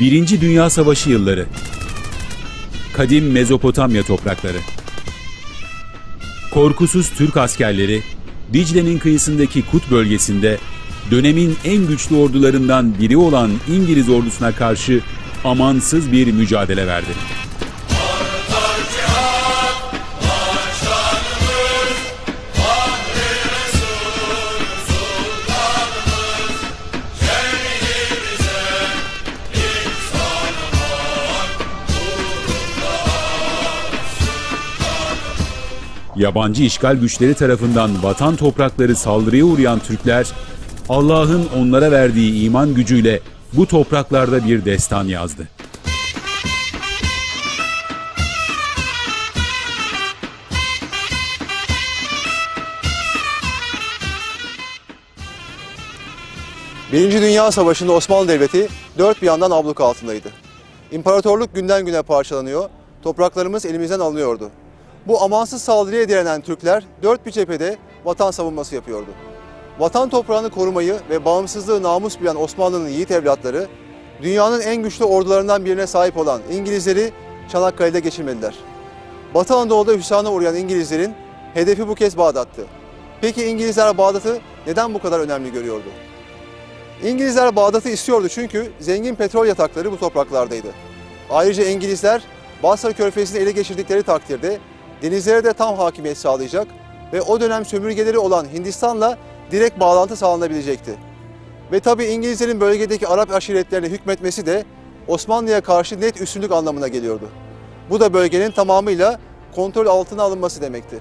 Birinci Dünya Savaşı yılları. Kadim Mezopotamya toprakları. Korkusuz Türk askerleri Dicle'nin kıyısındaki Kut bölgesinde dönemin en güçlü ordularından biri olan İngiliz ordusuna karşı amansız bir mücadele verdi. Yabancı işgal güçleri tarafından vatan toprakları saldırıya uğrayan Türkler, Allah'ın onlara verdiği iman gücüyle bu topraklarda bir destan yazdı. Birinci Dünya Savaşı'nda Osmanlı Devleti dört bir yandan abluk altındaydı. İmparatorluk günden güne parçalanıyor, topraklarımız elimizden alınıyordu. Bu amansız saldırıya direnen Türkler dört bir cephede vatan savunması yapıyordu. Vatan toprağını korumayı ve bağımsızlığı namus bilen Osmanlı'nın yiğit evlatları, dünyanın en güçlü ordularından birine sahip olan İngilizleri Çanakkale'de geçirmediler. Batı Anadolu'da hüsrana uğrayan İngilizlerin hedefi bu kez Bağdat'tı. Peki İngilizler Bağdat'ı neden bu kadar önemli görüyordu? İngilizler Bağdat'ı istiyordu çünkü zengin petrol yatakları bu topraklardaydı. Ayrıca İngilizler Basra Körfezi'ni ele geçirdikleri takdirde denizlere de tam hakimiyet sağlayacak ve o dönem sömürgeleri olan Hindistan'la direkt bağlantı sağlanabilecekti. Ve tabi İngilizlerin bölgedeki Arap aşiretlerine hükmetmesi de Osmanlı'ya karşı net üstünlük anlamına geliyordu. Bu da bölgenin tamamıyla kontrol altına alınması demekti.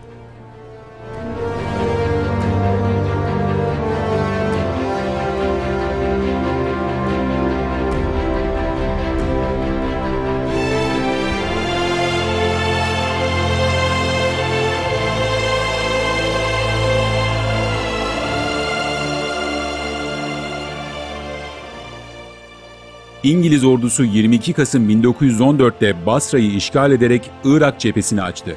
İngiliz ordusu 22 Kasım 1914'te Basra'yı işgal ederek Irak cephesini açtı.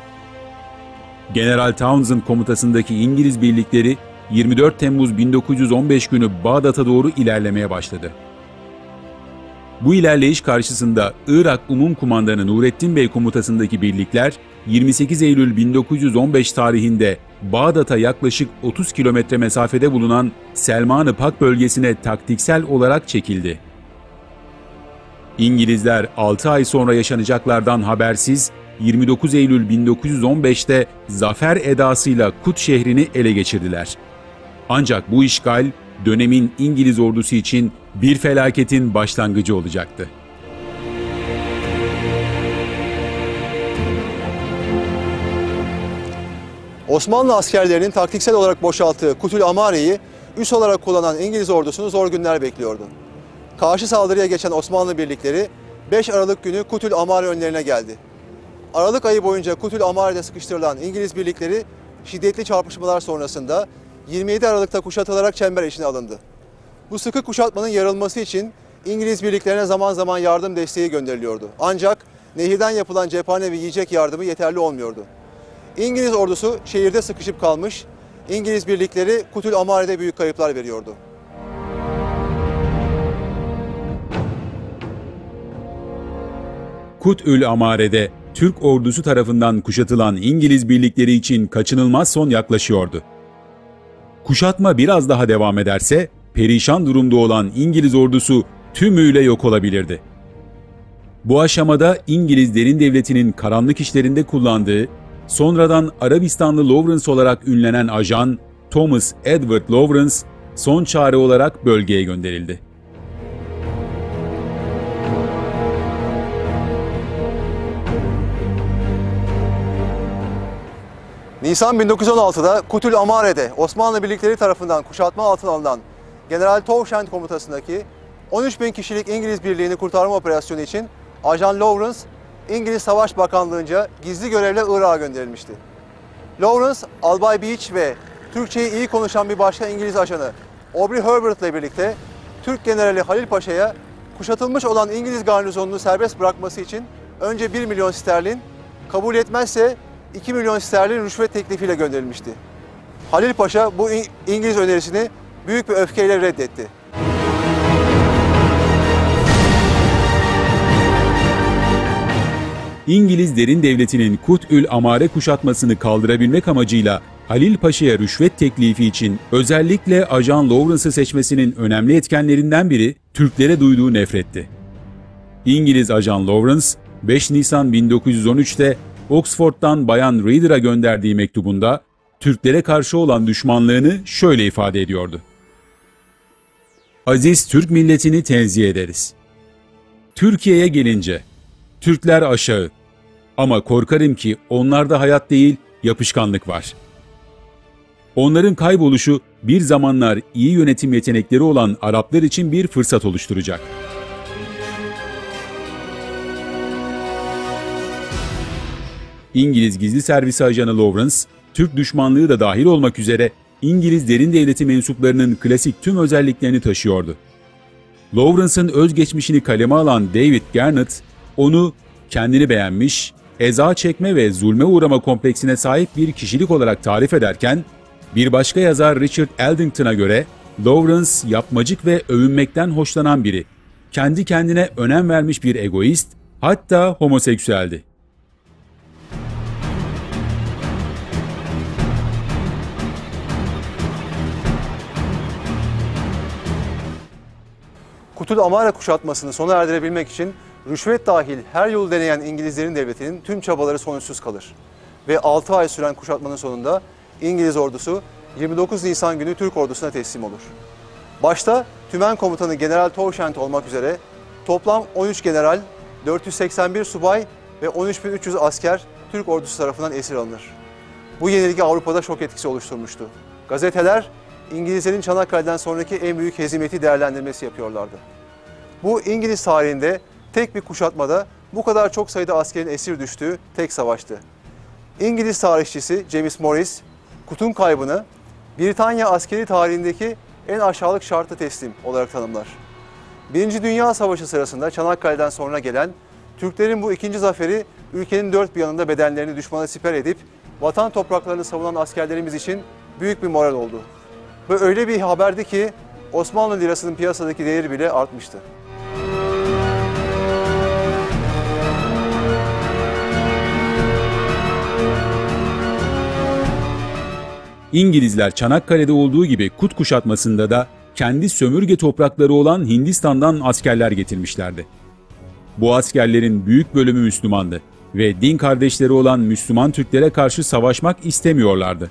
General Townsend komutasındaki İngiliz birlikleri 24 Temmuz 1915 günü Bağdat'a doğru ilerlemeye başladı. Bu ilerleyiş karşısında Irak Umum Kumandanı Nurettin Bey komutasındaki birlikler 28 Eylül 1915 tarihinde Bağdat'a yaklaşık 30 kilometre mesafede bulunan Selman-ı Pak bölgesine taktiksel olarak çekildi. İngilizler 6 ay sonra yaşanacaklardan habersiz 29 Eylül 1915'te zafer edasıyla Kut şehrini ele geçirdiler. Ancak bu işgal dönemin İngiliz ordusu için bir felaketin başlangıcı olacaktı. Osmanlı askerlerinin taktiksel olarak boşalttığı Kutül Amare'yi üs olarak kullanan İngiliz ordusunu zor günler bekliyordu. Karşı saldırıya geçen Osmanlı birlikleri 5 Aralık günü Kutül Amare önlerine geldi. Aralık ayı boyunca Kutül Amare'de sıkıştırılan İngiliz birlikleri şiddetli çarpışmalar sonrasında 27 Aralık'ta kuşatılarak çember içine alındı. Bu sıkı kuşatmanın yarılması için İngiliz birliklerine zaman zaman yardım desteği gönderiliyordu. Ancak nehirden yapılan cephane ve yiyecek yardımı yeterli olmuyordu. İngiliz ordusu şehirde sıkışıp kalmış, İngiliz birlikleri Kutül Amare'de büyük kayıplar veriyordu. Kut'ül Amare'de Türk ordusu tarafından kuşatılan İngiliz birlikleri için kaçınılmaz son yaklaşıyordu. Kuşatma biraz daha devam ederse perişan durumda olan İngiliz ordusu tümüyle yok olabilirdi. Bu aşamada İngiliz derin devletinin karanlık işlerinde kullandığı, sonradan Arabistanlı Lawrence olarak ünlenen ajan Thomas Edward Lawrence son çare olarak bölgeye gönderildi. Nisan 1916'da Kutül Amare'de Osmanlı birlikleri tarafından kuşatma altına alınan General Townshend komutasındaki 13 bin kişilik İngiliz birliğini kurtarma operasyonu için Ajan Lawrence, İngiliz Savaş Bakanlığı'nca gizli görevle Irak'a gönderilmişti. Lawrence, Albay Beach ve Türkçeyi iyi konuşan bir başka İngiliz ajanı Aubrey Herbert ile birlikte Türk Generali Halil Paşa'ya kuşatılmış olan İngiliz garnizonunu serbest bırakması için önce 1 milyon sterlin, kabul etmezse 2 milyon sterlin rüşvet teklifiyle gönderilmişti. Halil Paşa bu İngiliz önerisini büyük bir öfkeyle reddetti. İngiliz derin devletinin Kut'ül Amare kuşatmasını kaldırabilmek amacıyla Halil Paşa'ya rüşvet teklifi için özellikle Ajan Lawrence'ı seçmesinin önemli etkenlerinden biri Türklere duyduğu nefretti. İngiliz ajan Lawrence, 5 Nisan 1913'te Oxford'dan Bayan Reader'a gönderdiği mektubunda Türklere karşı olan düşmanlığını şöyle ifade ediyordu. Aziz Türk milletini tenzih ederiz. Türkiye'ye gelince, Türkler aşağı ama korkarım ki onlarda hayat değil, yapışkanlık var. Onların kayboluşu bir zamanlar iyi yönetim yetenekleri olan Araplar için bir fırsat oluşturacak. İngiliz gizli servisi ajanı Lawrence, Türk düşmanlığı da dahil olmak üzere İngiliz derin devleti mensuplarının klasik tüm özelliklerini taşıyordu. Lawrence'ın özgeçmişini kaleme alan David Garnett, onu kendini beğenmiş, eza çekme ve zulme uğrama kompleksine sahip bir kişilik olarak tarif ederken, bir başka yazar Richard Eldington'a göre Lawrence yapmacık ve övünmekten hoşlanan biri. Kendi kendine önem vermiş bir egoist, hatta homoseksüeldi. Kutul Amara kuşatmasını sona erdirebilmek için rüşvet dahil her yolu deneyen İngilizlerin devletinin tüm çabaları sonuçsuz kalır. Ve 6 ay süren kuşatmanın sonunda İngiliz ordusu 29 Nisan günü Türk ordusuna teslim olur. Başta Tümen Komutanı General Townshend olmak üzere toplam 13 general, 481 subay ve 13.300 asker Türk ordusu tarafından esir alınır. Bu yenilgi Avrupa'da şok etkisi oluşturmuştu. Gazeteler İngilizlerin Çanakkale'den sonraki en büyük hezimeti değerlendirmesi yapıyorlardı. Bu İngiliz tarihinde tek bir kuşatmada bu kadar çok sayıda askerin esir düştüğü tek savaştı. İngiliz tarihçisi James Morris, Kut'un kaybını Britanya askeri tarihindeki en aşağılık şartı teslim olarak tanımlar. Birinci Dünya Savaşı sırasında Çanakkale'den sonra gelen Türklerin bu ikinci zaferi ülkenin dört bir yanında bedenlerini düşmana siper edip vatan topraklarını savunan askerlerimiz için büyük bir moral oldu. Ve öyle bir haberdi ki Osmanlı lirasının piyasadaki değeri bile artmıştı. İngilizler Çanakkale'de olduğu gibi Kut kuşatmasında da kendi sömürge toprakları olan Hindistan'dan askerler getirmişlerdi. Bu askerlerin büyük bölümü Müslümandı ve din kardeşleri olan Müslüman Türklere karşı savaşmak istemiyorlardı.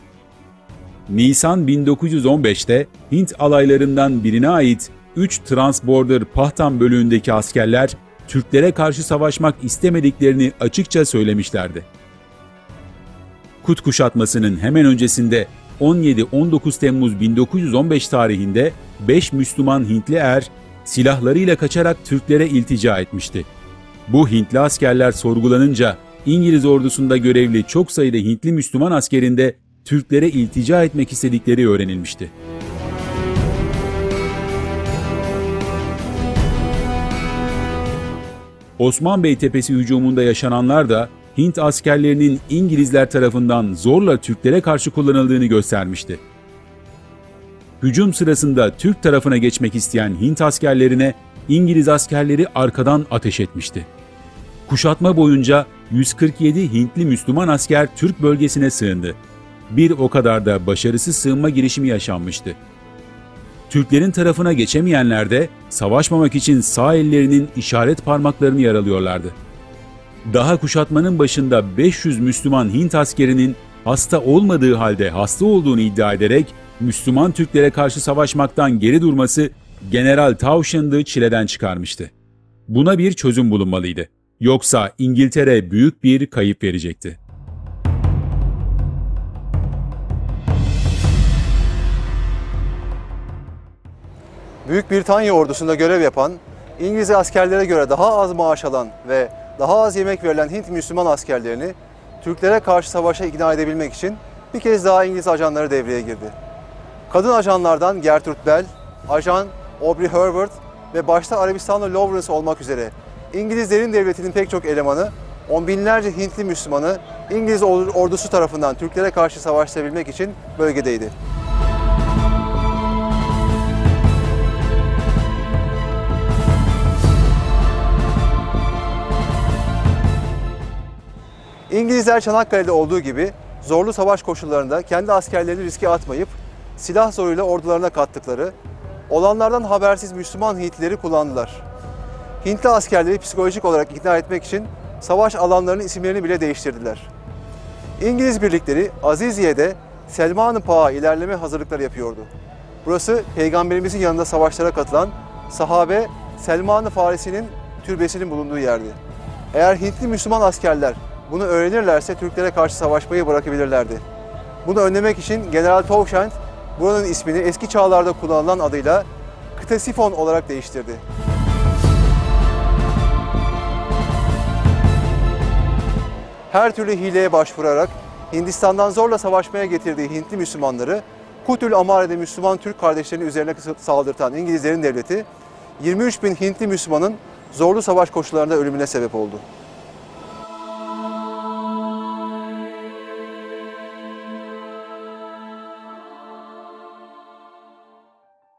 Nisan 1915'te Hint alaylarından birine ait 3 Transborder Pahtan bölüğündeki askerler Türklere karşı savaşmak istemediklerini açıkça söylemişlerdi. Kut kuşatmasının hemen öncesinde 17-19 Temmuz 1915 tarihinde 5 Müslüman Hintli er silahlarıyla kaçarak Türklere iltica etmişti. Bu Hintli askerler sorgulanınca İngiliz ordusunda görevli çok sayıda Hintli Müslüman askerinde Türklere iltica etmek istedikleri öğrenilmişti. Osman Bey Tepesi hücumunda yaşananlar da Hint askerlerinin İngilizler tarafından zorla Türklere karşı kullanıldığını göstermişti. Hücum sırasında Türk tarafına geçmek isteyen Hint askerlerine İngiliz askerleri arkadan ateş etmişti. Kuşatma boyunca 147 Hintli Müslüman asker Türk bölgesine sığındı. Bir o kadar da başarısız sığınma girişimi yaşanmıştı. Türklerin tarafına geçemeyenler de savaşmamak için sağ ellerinin işaret parmaklarını yaralıyorlardı. Daha kuşatmanın başında 500 Müslüman Hint askerinin hasta olmadığı halde hasta olduğunu iddia ederek Müslüman Türklere karşı savaşmaktan geri durması General Townshend'ı çileden çıkarmıştı. Buna bir çözüm bulunmalıydı. Yoksa İngiltere büyük bir kayıp verecekti. Büyük Britanya ordusunda görev yapan, İngiliz askerlere göre daha az maaş alan ve daha az yemek verilen Hint Müslüman askerlerini Türklere karşı savaşa ikna edebilmek için bir kez daha İngiliz ajanları devreye girdi. Kadın ajanlardan Gertrude Bell, ajan Aubrey Herbert ve başta Arabistanlı Lawrence olmak üzere İngilizlerin devletinin pek çok elemanı, on binlerce Hintli Müslümanı İngiliz ordusu tarafından Türklere karşı savaşabilmek için bölgedeydi. İngilizler Çanakkale'de olduğu gibi zorlu savaş koşullarında kendi askerlerini riske atmayıp silah zoruyla ordularına kattıkları, olanlardan habersiz Müslüman Hintlileri kullandılar. Hintli askerleri psikolojik olarak ikna etmek için savaş alanlarının isimlerini bile değiştirdiler. İngiliz birlikleri Aziziye'de Selman-ı Pağa ilerleme hazırlıkları yapıyordu. Burası Peygamberimizin yanında savaşlara katılan sahabe Selman-ı Farisi'nin türbesinin bulunduğu yerdi. Eğer Hintli Müslüman askerler bunu öğrenirlerse Türklere karşı savaşmayı bırakabilirlerdi. Bunu önlemek için General Townshend buranın ismini eski çağlarda kullanılan adıyla Ktesifon olarak değiştirdi. Her türlü hileye başvurarak Hindistan'dan zorla savaşmaya getirdiği Hintli Müslümanları Kutül Amare'de Müslüman Türk kardeşlerinin üzerine saldırtan İngilizlerin devleti 23 bin Hintli Müslümanın zorlu savaş koşullarında ölümüne sebep oldu.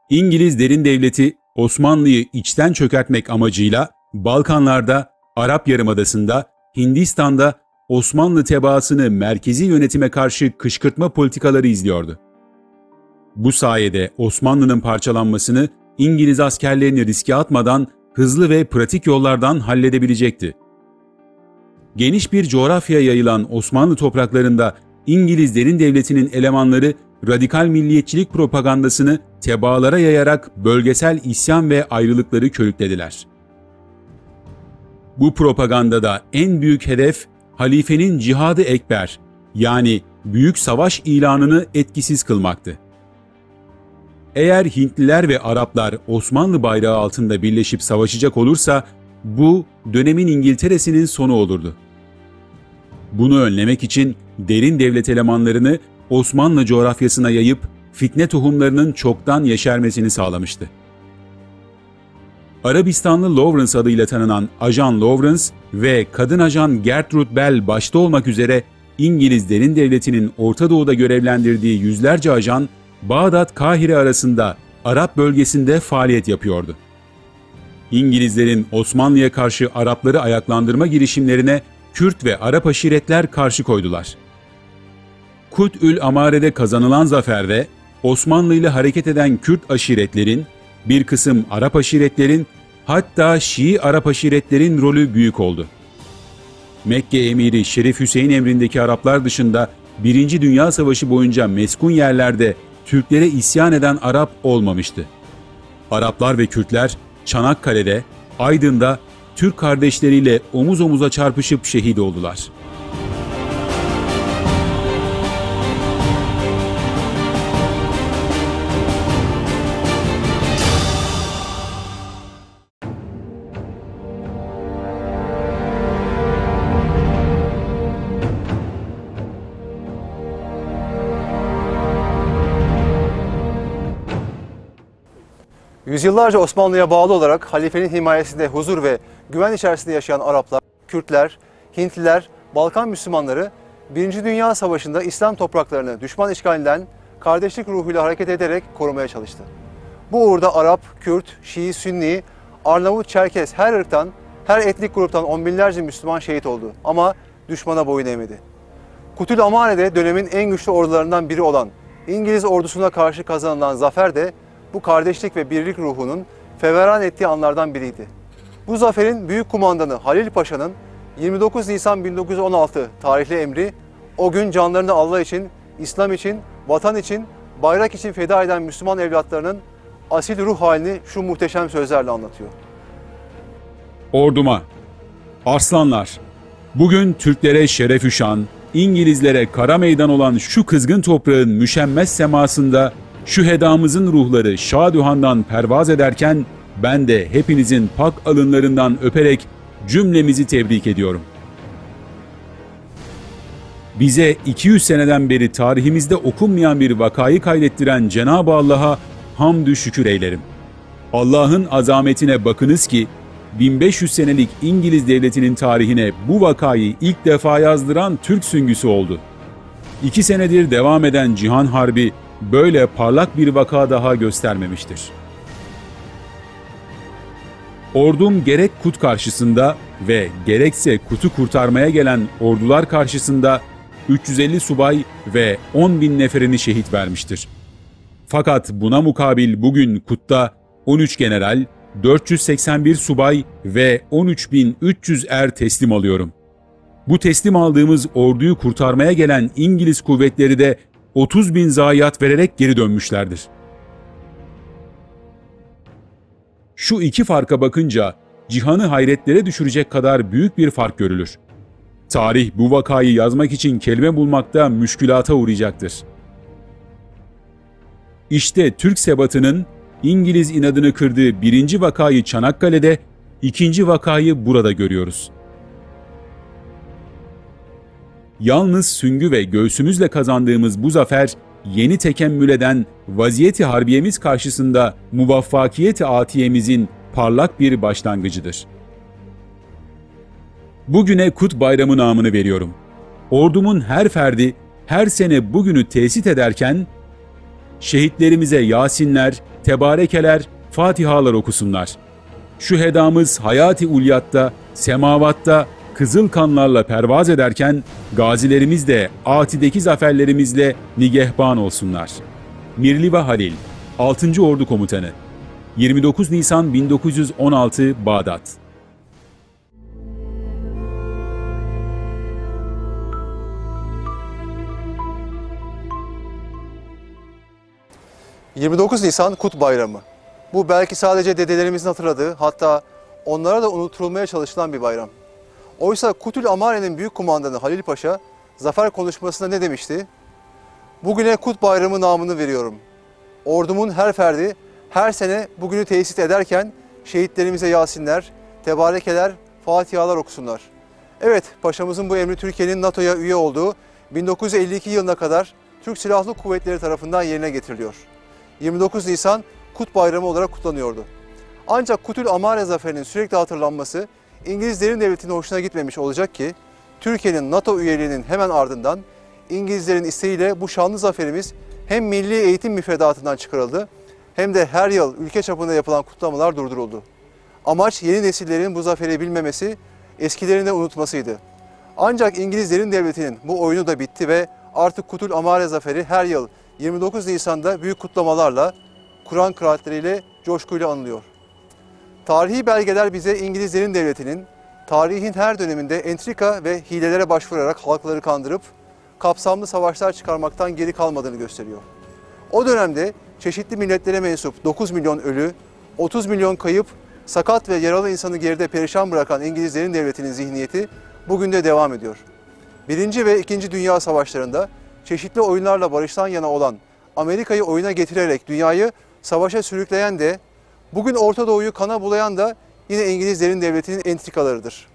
İngiliz derin devleti Osmanlı'yı içten çökertmek amacıyla Balkanlarda, Arap Yarımadası'nda, Hindistan'da Osmanlı tebaasını merkezi yönetime karşı kışkırtma politikaları izliyordu. Bu sayede Osmanlı'nın parçalanmasını İngiliz askerlerini riske atmadan hızlı ve pratik yollardan halledebilecekti. Geniş bir coğrafya yayılan Osmanlı topraklarında İngiliz derin devletinin elemanları radikal milliyetçilik propagandasını tebaalara yayarak bölgesel isyan ve ayrılıkları körüklediler. Bu propagandada en büyük hedef halifenin cihadı ekber yani büyük savaş ilanını etkisiz kılmaktı. Eğer Hintliler ve Araplar Osmanlı bayrağı altında birleşip savaşacak olursa bu dönemin İngiltere'sinin sonu olurdu. Bunu önlemek için derin devlet elemanlarını Osmanlı coğrafyasına yayıp fitne tohumlarının çoktan yeşermesini sağlamıştı. Arabistanlı Lawrence adıyla tanınan Ajan Lawrence ve kadın ajan Gertrude Bell başta olmak üzere İngiliz derin devletinin Orta Doğu'da görevlendirdiği yüzlerce ajan Bağdat-Kahire arasında Arap bölgesinde faaliyet yapıyordu. İngilizlerin Osmanlı'ya karşı Arapları ayaklandırma girişimlerine Kürt ve Arap aşiretler karşı koydular. Kut'ül Amare'de kazanılan zaferde Osmanlı ile hareket eden Kürt aşiretlerin, bir kısım Arap aşiretlerin, hatta Şii Arap aşiretlerin rolü büyük oldu. Mekke emiri Şerif Hüseyin emrindeki Araplar dışında Birinci Dünya Savaşı boyunca meskun yerlerde Türklere isyan eden Arap olmamıştı. Araplar ve Kürtler Çanakkale'de, Aydın'da Türk kardeşleriyle omuz omuza çarpışıp şehit oldular.'' Yüzyıllarca Osmanlı'ya bağlı olarak halifenin himayesinde huzur ve güven içerisinde yaşayan Araplar, Kürtler, Hintliler, Balkan Müslümanları 1. Dünya Savaşı'nda İslam topraklarını düşman işgalinden kardeşlik ruhuyla hareket ederek korumaya çalıştı. Bu uğurda Arap, Kürt, Şii, Sünni, Arnavut, Çerkes her ırktan, her etnik gruptan on binlerce Müslüman şehit oldu ama düşmana boyun eğmedi. Kutül Amane'de dönemin en güçlü ordularından biri olan İngiliz ordusuna karşı kazanılan zafer de bu kardeşlik ve birlik ruhunun feveran ettiği anlardan biriydi. Bu zaferin büyük kumandanı Halil Paşa'nın 29 Nisan 1916 tarihli emri o gün canlarını Allah için, İslam için, vatan için, bayrak için feda eden Müslüman evlatlarının asil ruh halini şu muhteşem sözlerle anlatıyor. Orduma, arslanlar, bugün Türklere şeref üşan, İngilizlere kara meydan olan şu kızgın toprağın müşemmez semasında şu hedamızın ruhları Şaduhan'dan pervaz ederken ben de hepinizin pak alınlarından öperek cümlemizi tebrik ediyorum. Bize 200 seneden beri tarihimizde okunmayan bir vakayı kaydettiren Cenab-ı Allah'a hamdü şükür eylerim. Allah'ın azametine bakınız ki 1500 senelik İngiliz devletinin tarihine bu vakayı ilk defa yazdıran Türk süngüsü oldu. İki senedir devam eden Cihan Harbi böyle parlak bir vaka daha göstermemiştir. Ordum gerek Kut karşısında ve gerekse Kut'u kurtarmaya gelen ordular karşısında 350 subay ve 10 bin neferini şehit vermiştir. Fakat buna mukabil bugün Kut'ta 13 general, 481 subay ve 13.300 er teslim alıyorum. Bu teslim aldığımız orduyu kurtarmaya gelen İngiliz kuvvetleri de 30 bin zayiat vererek geri dönmüşlerdir. Şu iki farka bakınca cihanı hayretlere düşürecek kadar büyük bir fark görülür. Tarih bu vakayı yazmak için kelime bulmakta müşkülata uğrayacaktır. İşte Türk sebatının İngiliz inadını kırdığı birinci vakayı Çanakkale'de, ikinci vakayı burada görüyoruz. Yalnız süngü ve göğsümüzle kazandığımız bu zafer, yeni tekemmül eden vaziyeti harbiyemiz karşısında muvaffakiyeti atiyemizin parlak bir başlangıcıdır. Bugüne Kut Bayramı namını veriyorum. Ordumun her ferdi her sene bugünü tesit ederken, şehitlerimize Yasinler, tebarekeler, fatihalar okusunlar. Şu hedamız hayati ulyatta, semavatta, kızıl kanlarla pervaz ederken, gazilerimiz de atideki zaferlerimizle nigehban olsunlar. Mirliva Halil, 6. Ordu Komutanı 29 Nisan 1916 Bağdat 29 Nisan Kut Bayramı. Bu belki sadece dedelerimizin hatırladığı hatta onlara da unutulmaya çalışılan bir bayram. Oysa Kutül Amare'nin büyük kumandanı Halil Paşa zafer konuşmasında ne demişti? Bugüne Kut Bayramı namını veriyorum. Ordumun her ferdi her sene bugünü tesis ederken şehitlerimize Yasinler, tebarekeler, fatihalar okusunlar. Evet, paşamızın bu emri Türkiye'nin NATO'ya üye olduğu 1952 yılına kadar Türk Silahlı Kuvvetleri tarafından yerine getiriliyor. 29 Nisan Kut Bayramı olarak kutlanıyordu. Ancak Kutül Amare zaferinin sürekli hatırlanması İngilizlerin devletine hoşuna gitmemiş olacak ki Türkiye'nin NATO üyeliğinin hemen ardından İngilizlerin isteğiyle bu şanlı zaferimiz hem milli eğitim müfredatından çıkarıldı hem de her yıl ülke çapında yapılan kutlamalar durduruldu. Amaç yeni nesillerin bu zaferi bilmemesi, eskilerini de unutmasıydı. Ancak İngilizlerin devletinin bu oyunu da bitti ve artık Kutul Amare Zaferi her yıl 29 Nisan'da büyük kutlamalarla, Kur'an kıraatleriyle, coşkuyla anılıyor. Tarihi belgeler bize İngilizlerin devletinin tarihin her döneminde entrika ve hilelere başvurarak halkları kandırıp kapsamlı savaşlar çıkarmaktan geri kalmadığını gösteriyor. O dönemde çeşitli milletlere mensup 9 milyon ölü, 30 milyon kayıp, sakat ve yaralı insanı geride perişan bırakan İngilizlerin devletinin zihniyeti bugün de devam ediyor. Birinci ve İkinci Dünya Savaşlarında çeşitli oyunlarla barıştan yana olan Amerika'yı oyuna getirerek dünyayı savaşa sürükleyen de bugün Orta Doğu'yu kana bulayan da yine İngilizlerin devletinin entrikalarıdır.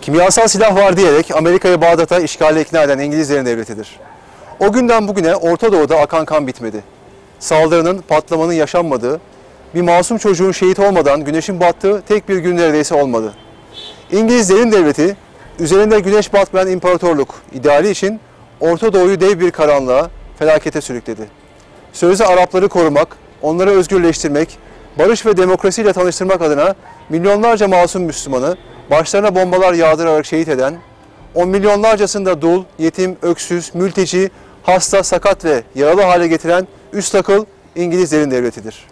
Kimyasal silah var diyerek Amerika'yı Bağdat'a işgale ikna eden İngilizlerin devletidir. O günden bugüne Orta Doğu'da akan kan bitmedi. Saldırının, patlamanın yaşanmadığı, bir masum çocuğun şehit olmadan güneşin battığı tek bir gün neredeyse olmadı. İngilizlerin devleti üzerinde güneş batmayan imparatorluk ideali için Orta Doğu'yu dev bir karanlığa, felakete sürükledi. Sözde Arapları korumak, onları özgürleştirmek, barış ve demokrasiyle tanıştırmak adına milyonlarca masum Müslümanı başlarına bombalar yağdırarak şehit eden, on milyonlarcasında dul, yetim, öksüz, mülteci, hasta, sakat ve yaralı hale getiren üst akıl İngilizlerin devletidir.